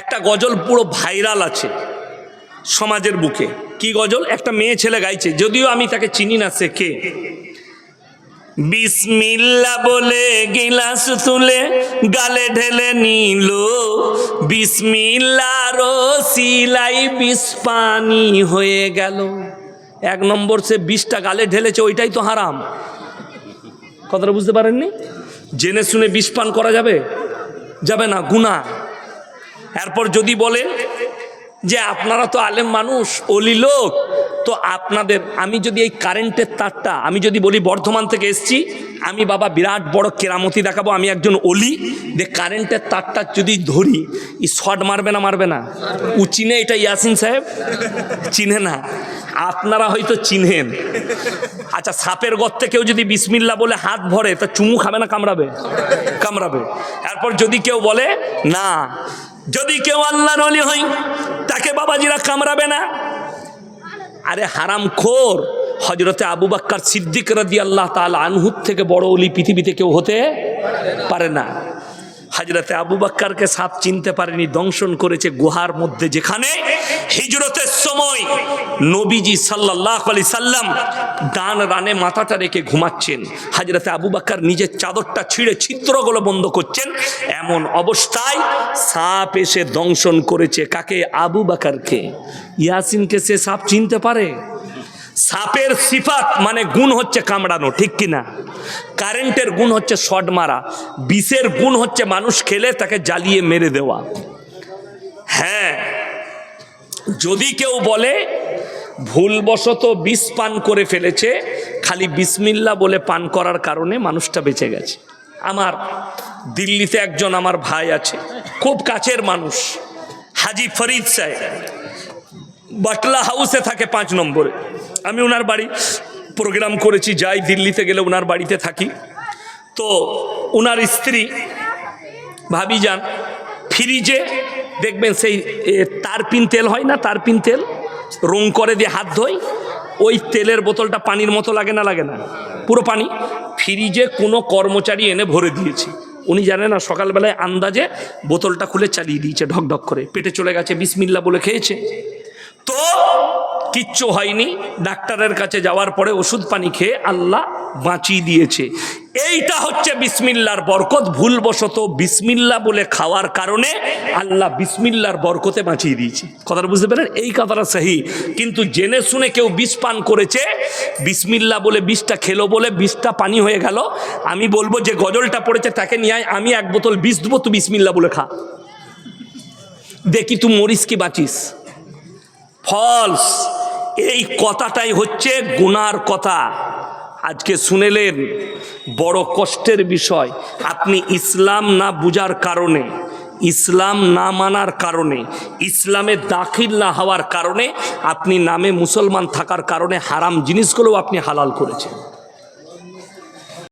একটা গজল পুরো ভাইরাল আছে সমাজের বুকে। কি গজল? একটা মেয়ে ছেলে গাইছে, যদিও আমি তাকে চিনি না সে কে। বিসমিল্লা বলে গিলাস তুলে গালে ঢেলে নিল। বিসমিল্লার সিলাই বিষ হয়ে গেল। এক নম্বর সে বিষটা গালে ঢেলেছে, ওইটাই তো হারাম। কথাটা বুঝতে পারেননি? জেনে শুনে বিষ পান করা যাবে? যাবে না গুণা এরপর যদি বলে যে আপনারা তো আলেম মানুষ, অলি লোক, তো আপনাদের, আমি যদি এই কারেন্টের তারটা, আমি যদি বলি বর্ধমান থেকে এসছি, আমি বাবা বিরাট বড় কেরামতি দেখাবো, আমি একজন অলি, যে কারেন্টের তারটা যদি ধরি ই শর্ট মারবে না মারবে না? ও চিনে এটা ইয়াসিন সাহেব? চিনে না। আপনারা হয়তো চিনেন। আচ্ছা সাপের গর্তে কেউ যদি বিসমিল্লা বলে হাত ভরে, তা চুমু খাবে না, কামড়াবে? কামড়াবে। এরপর যদি কেউ বলে, না যদি কেউ আল্লাহর অলি হয়, তাকে বাবাজিরা কামড়াবে না? আরে হারাম খোর হজরতে আবু বাক্কার সিদ্দিক রাদি আল্লাহ তাল আনহুত থেকে বড় অলি পৃথিবীতে কেউ হতে পারে না। হাজরতে আবু বাক্কারকে সাপ চিনতে পারেনি, দংশন করেছে গুহার মধ্যে যেখানে হিজরতের সময় নবীজি সাল্লাহ আলি সাল্লাম ডান রানে মাথাটা রেখে ঘুমাচ্ছেন। হাজরতে আবু বাক্কার নিজের চাদরটা ছিঁড়ে ছিদ্রগুলো বন্ধ করছেন। এমন অবস্থায় সাপ এসে দংশন করেছে কাকে? আবু বাকারকে ইয়াসিনকে সে সাপ চিনতে পারে? সাপের সিফাত মানে গুণ হচ্ছে কামড়ানো, ঠিক কিনা কারেন্টের গুণ হচ্ছে শট মারা, বিষের গুণ হচ্ছে মানুষ খেলে তাকে জ্বালিয়ে মেরে দেওয়া। হ্যাঁ যদি কেউ বলে, ভুলবশত বিষ পান করে ফেলেছে, খালি বিসমিল্লা বলে পান করার কারণে মানুষটা বেঁচে গেছে। আমার দিল্লিতে একজন আমার ভাই আছে, খুব কাছের মানুষ, হাজি ফরিদ সাহেব। বাটলা হাউসে থাকে পাঁচ নম্বরে। আমি ওনার বাড়ি প্রোগ্রাম করেছি, যাই দিল্লিতে গেলে ওনার বাড়িতে থাকি। তো ওনার স্ত্রী ভাবি যান, ফ্রিজে দেখবেন সেই তারপিন তেল হয় না, তারপিন তেল, রং করে দিয়ে হাত ধোয় ওই তেলের বোতলটা পানির মতো লাগে না লাগে না, পুরো পানি। ফ্রিজে কোনো কর্মচারী এনে ভরে দিয়েছে। উনি জানেন না, সকালবেলায় আন্দাজে বোতলটা খুলে চালিয়ে দিয়েছে ঢক ঢক করে, পেটে চলে গেছে, বিসমিল্লা বলে খেয়েছে। তো কিচ্ছু হয়নি। ডাক্তারের কাছে যাওয়ার পরে ওষুধ পানি খেয়ে আল্লাহ বাঁচিয়ে দিয়েছে। এইটা হচ্ছে বিসমিল্লার বরকত। ভুলবশত বিসমিল্লা বলে খাওয়ার কারণে আল্লাহ বিসমিল্লার বরকতে বাঁচিয়ে দিয়েছে। কথাটা বুঝতে পারেন এই কথাটা সাহি। কিন্তু জেনে শুনে কেউ বিষ পান করেছে, বিসমিল্লা বলে বিষটা খেলো বলে বিষটা পানি হয়ে গেল। আমি বলব যে গজলটা পড়েছে, তাকে নিয়ে আমি এক বোতল বিষ দেবো, তুই বিসমিল্লা বলে খা। দেখি তুই মরিস কি বাঁচিস। ফলস এই কথাটাই হচ্ছে গুনার কথা। আজকে শুনেলেন, বড় কষ্টের বিষয়। আপনি ইসলাম না বুঝার কারণে, ইসলাম না মানার কারণে, ইসলামে দাখিল না হওয়ার কারণে আপনি নামে মুসলমান থাকার কারণে হারাম জিনিসগুলোও আপনি হালাল করেছেন।